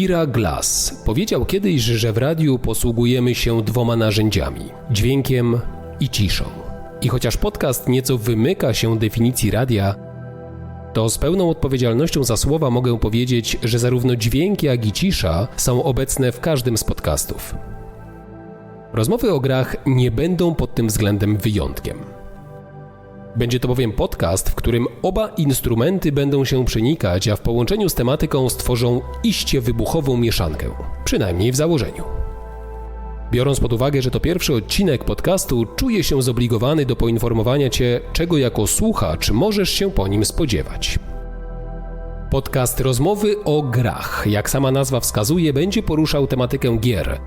Ira Glass powiedział kiedyś, że w radiu posługujemy się dwoma narzędziami dźwiękiem i ciszą. I chociaż podcast nieco wymyka się definicji radia, to z pełną odpowiedzialnością za słowa mogę powiedzieć, że zarówno dźwięk, jak i cisza są obecne w każdym z podcastów. Rozmowy o grach nie będą pod tym względem wyjątkiem. Będzie to bowiem podcast, w którym oba instrumenty będą się przenikać, a w połączeniu z tematyką stworzą iście wybuchową mieszankę, przynajmniej w założeniu. Biorąc pod uwagę, że to pierwszy odcinek podcastu, czuję się zobligowany do poinformowania Cię, czego jako słuchacz możesz się po nim spodziewać. Podcast Rozmowy o grach, jak sama nazwa wskazuje, będzie poruszał tematykę gier,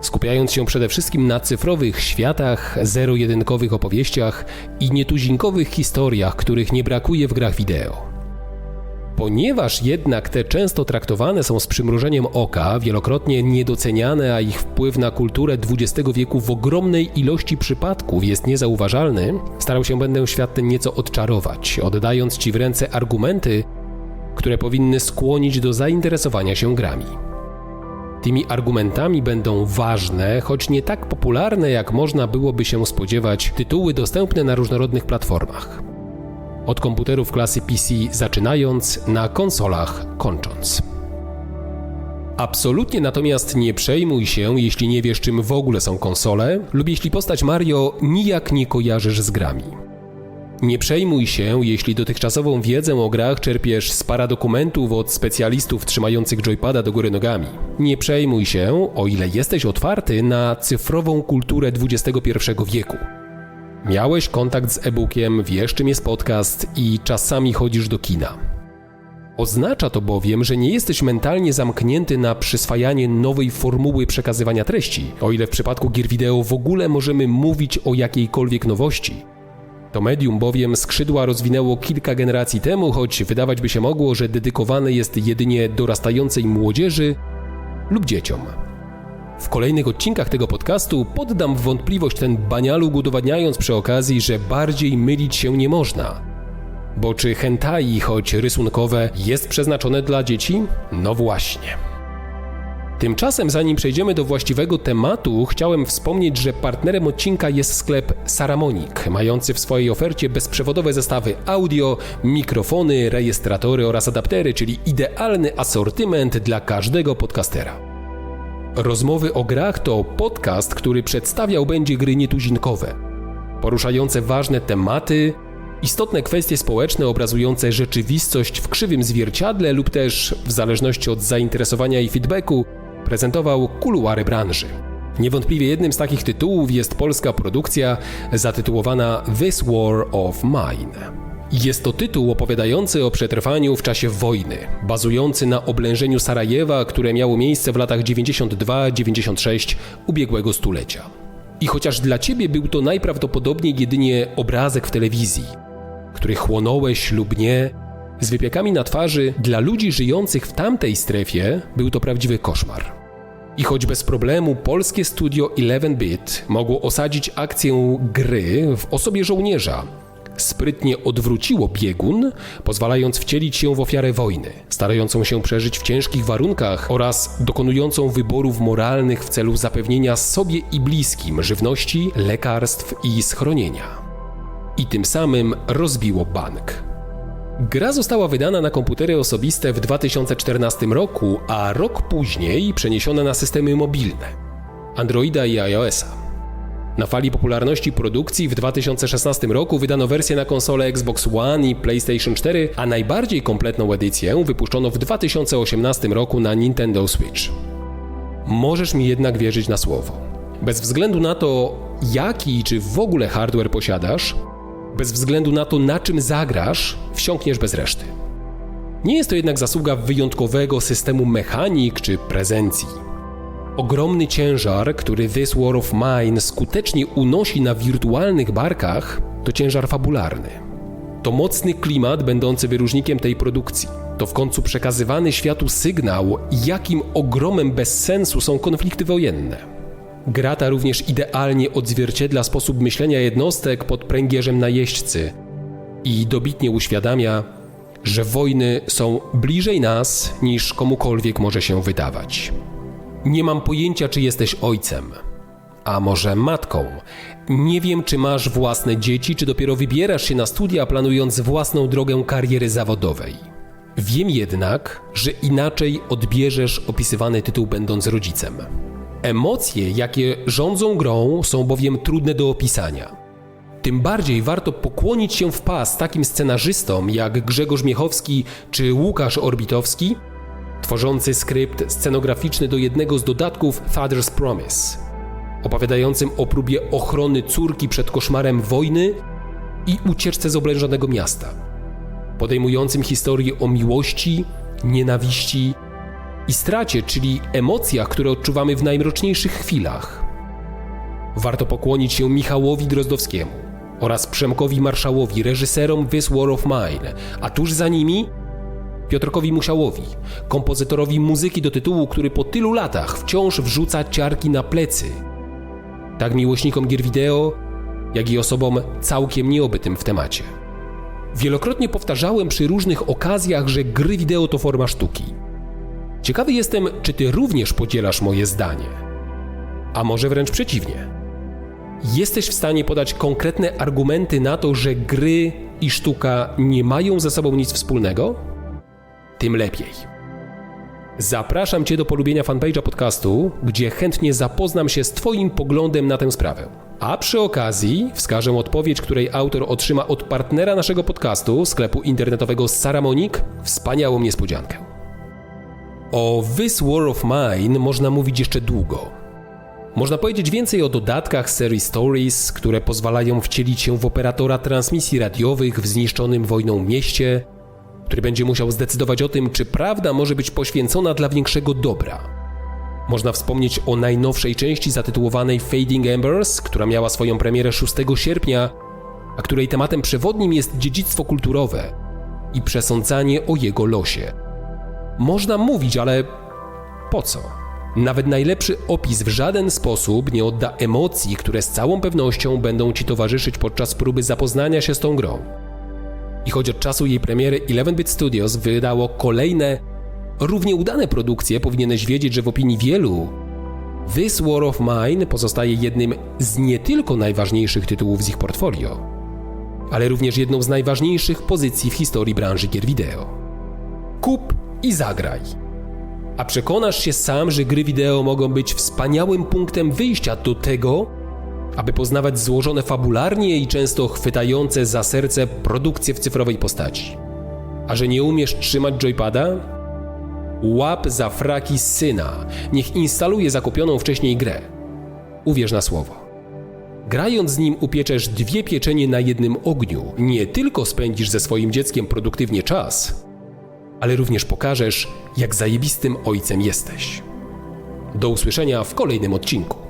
skupiając się przede wszystkim na cyfrowych światach, zero-jedynkowych opowieściach i nietuzinkowych historiach, których nie brakuje w grach wideo. Ponieważ jednak te często traktowane są z przymrużeniem oka, wielokrotnie niedoceniane, a ich wpływ na kulturę XX wieku w ogromnej ilości przypadków jest niezauważalny, starał się będę świat ten nieco odczarować, oddając Ci w ręce argumenty, które powinny skłonić do zainteresowania się grami. Tymi argumentami będą ważne, choć nie tak popularne, jak można byłoby się spodziewać, tytuły dostępne na różnorodnych platformach. Od komputerów klasy PC zaczynając, na konsolach kończąc. Absolutnie natomiast nie przejmuj się, jeśli nie wiesz, czym w ogóle są konsole, lub jeśli postać Mario nijak nie kojarzysz z grami. Nie przejmuj się, jeśli dotychczasową wiedzę o grach czerpiesz z paradokumentów od specjalistów trzymających joypada do góry nogami. Nie przejmuj się, o ile jesteś otwarty na cyfrową kulturę XXI wieku. Miałeś kontakt z e-bookiem, wiesz czym jest podcast i czasami chodzisz do kina. Oznacza to bowiem, że nie jesteś mentalnie zamknięty na przyswajanie nowej formuły przekazywania treści, o ile w przypadku gier wideo w ogóle możemy mówić o jakiejkolwiek nowości. To medium bowiem skrzydła rozwinęło kilka generacji temu, choć wydawać by się mogło, że dedykowane jest jedynie dorastającej młodzieży lub dzieciom. W kolejnych odcinkach tego podcastu poddam w wątpliwość ten banialug, udowadniając przy okazji, że bardziej mylić się nie można. Bo czy hentai, choć rysunkowe, jest przeznaczone dla dzieci? No właśnie. Tymczasem, zanim przejdziemy do właściwego tematu, chciałem wspomnieć, że partnerem odcinka jest sklep Saramonik, mający w swojej ofercie bezprzewodowe zestawy audio, mikrofony, rejestratory oraz adaptery, czyli idealny asortyment dla każdego podcastera. Rozmowy o grach to podcast, który przedstawiał będzie gry nietuzinkowe, poruszające ważne tematy, istotne kwestie społeczne obrazujące rzeczywistość w krzywym zwierciadle lub też, w zależności od zainteresowania i feedbacku, prezentował kuluary branży. Niewątpliwie jednym z takich tytułów jest polska produkcja zatytułowana This War of Mine. Jest to tytuł opowiadający o przetrwaniu w czasie wojny, bazujący na oblężeniu Sarajewa, które miało miejsce w latach 92-96 ubiegłego stulecia. I chociaż dla ciebie był to najprawdopodobniej jedynie obrazek w telewizji, który chłonąłeś lub nie, z wypiekami na twarzy, dla ludzi żyjących w tamtej strefie był to prawdziwy koszmar. I choć bez problemu polskie studio 11-bit mogło osadzić akcję gry w osobie żołnierza, sprytnie odwróciło biegun, pozwalając wcielić się w ofiarę wojny, starającą się przeżyć w ciężkich warunkach oraz dokonującą wyborów moralnych w celu zapewnienia sobie i bliskim żywności, lekarstw i schronienia. I tym samym rozbiło bank. Gra została wydana na komputery osobiste w 2014 roku, a rok później przeniesiona na systemy mobilne Androida i iOSa. Na fali popularności produkcji w 2016 roku wydano wersję na konsole Xbox One i PlayStation 4, a najbardziej kompletną edycję wypuszczono w 2018 roku na Nintendo Switch. Możesz mi jednak wierzyć na słowo. Bez względu na to, jaki czy w ogóle hardware posiadasz, bez względu na to, na czym zagrasz, wsiąkniesz bez reszty. Nie jest to jednak zasługa wyjątkowego systemu mechanik czy prezencji. Ogromny ciężar, który This War of Mine skutecznie unosi na wirtualnych barkach, to ciężar fabularny. To mocny klimat będący wyróżnikiem tej produkcji. To w końcu przekazywany światu sygnał, jakim ogromem bez sensu są konflikty wojenne. Gra ta również idealnie odzwierciedla sposób myślenia jednostek pod pręgierzem najeźdźcy i dobitnie uświadamia, że wojny są bliżej nas niż komukolwiek może się wydawać. Nie mam pojęcia, czy jesteś ojcem, a może matką. Nie wiem, czy masz własne dzieci, czy dopiero wybierasz się na studia, planując własną drogę kariery zawodowej. Wiem jednak, że inaczej odbierzesz opisywany tytuł, będąc rodzicem. Emocje, jakie rządzą grą, są bowiem trudne do opisania. Tym bardziej warto pokłonić się w pas takim scenarzystom jak Grzegorz Miechowski czy Łukasz Orbitowski, tworzący skrypt scenograficzny do jednego z dodatków Father's Promise, opowiadającym o próbie ochrony córki przed koszmarem wojny i ucieczce z oblężonego miasta, podejmującym historię o miłości, nienawiści i stracie, czyli emocjach, które odczuwamy w najmroczniejszych chwilach. Warto pokłonić się Michałowi Drozdowskiemu oraz Przemkowi Marszałowi, reżyserom This War of Mine, a tuż za nimi Piotrkowi Musiałowi, kompozytorowi muzyki do tytułu, który po tylu latach wciąż wrzuca ciarki na plecy. Tak miłośnikom gier wideo, jak i osobom całkiem nieobytym w temacie. Wielokrotnie powtarzałem przy różnych okazjach, że gry wideo to forma sztuki. Ciekawy jestem, czy ty również podzielasz moje zdanie. A może wręcz przeciwnie. Jesteś w stanie podać konkretne argumenty na to, że gry i sztuka nie mają ze sobą nic wspólnego? Tym lepiej. Zapraszam Cię do polubienia fanpage'a podcastu, gdzie chętnie zapoznam się z Twoim poglądem na tę sprawę. A przy okazji wskażę odpowiedź, której autor otrzyma od partnera naszego podcastu, sklepu internetowego Saramonik, wspaniałą niespodziankę. O This War of Mine można mówić jeszcze długo. Można powiedzieć więcej o dodatkach serii Stories, które pozwalają wcielić się w operatora transmisji radiowych w zniszczonym wojną mieście, który będzie musiał zdecydować o tym, czy prawda może być poświęcona dla większego dobra. Można wspomnieć o najnowszej części zatytułowanej Fading Embers, która miała swoją premierę 6 sierpnia, a której tematem przewodnim jest dziedzictwo kulturowe i przesądzanie o jego losie. Można mówić, ale po co? Nawet najlepszy opis w żaden sposób nie odda emocji, które z całą pewnością będą ci towarzyszyć podczas próby zapoznania się z tą grą. I choć od czasu jej premiery 11-bit Studios wydało kolejne, równie udane produkcje, powinieneś wiedzieć, że w opinii wielu This War of Mine pozostaje jednym z nie tylko najważniejszych tytułów z ich portfolio, ale również jedną z najważniejszych pozycji w historii branży gier wideo. Kup i zagraj. A przekonasz się sam, że gry wideo mogą być wspaniałym punktem wyjścia do tego, aby poznawać złożone fabularnie i często chwytające za serce produkcje w cyfrowej postaci. A że nie umiesz trzymać joypada? Łap za fraki syna, niech instaluje zakupioną wcześniej grę. Uwierz na słowo. Grając z nim upieczesz dwie pieczenie na jednym ogniu. Nie tylko spędzisz ze swoim dzieckiem produktywnie czas, ale również pokażesz, jak zajebistym ojcem jesteś. Do usłyszenia w kolejnym odcinku.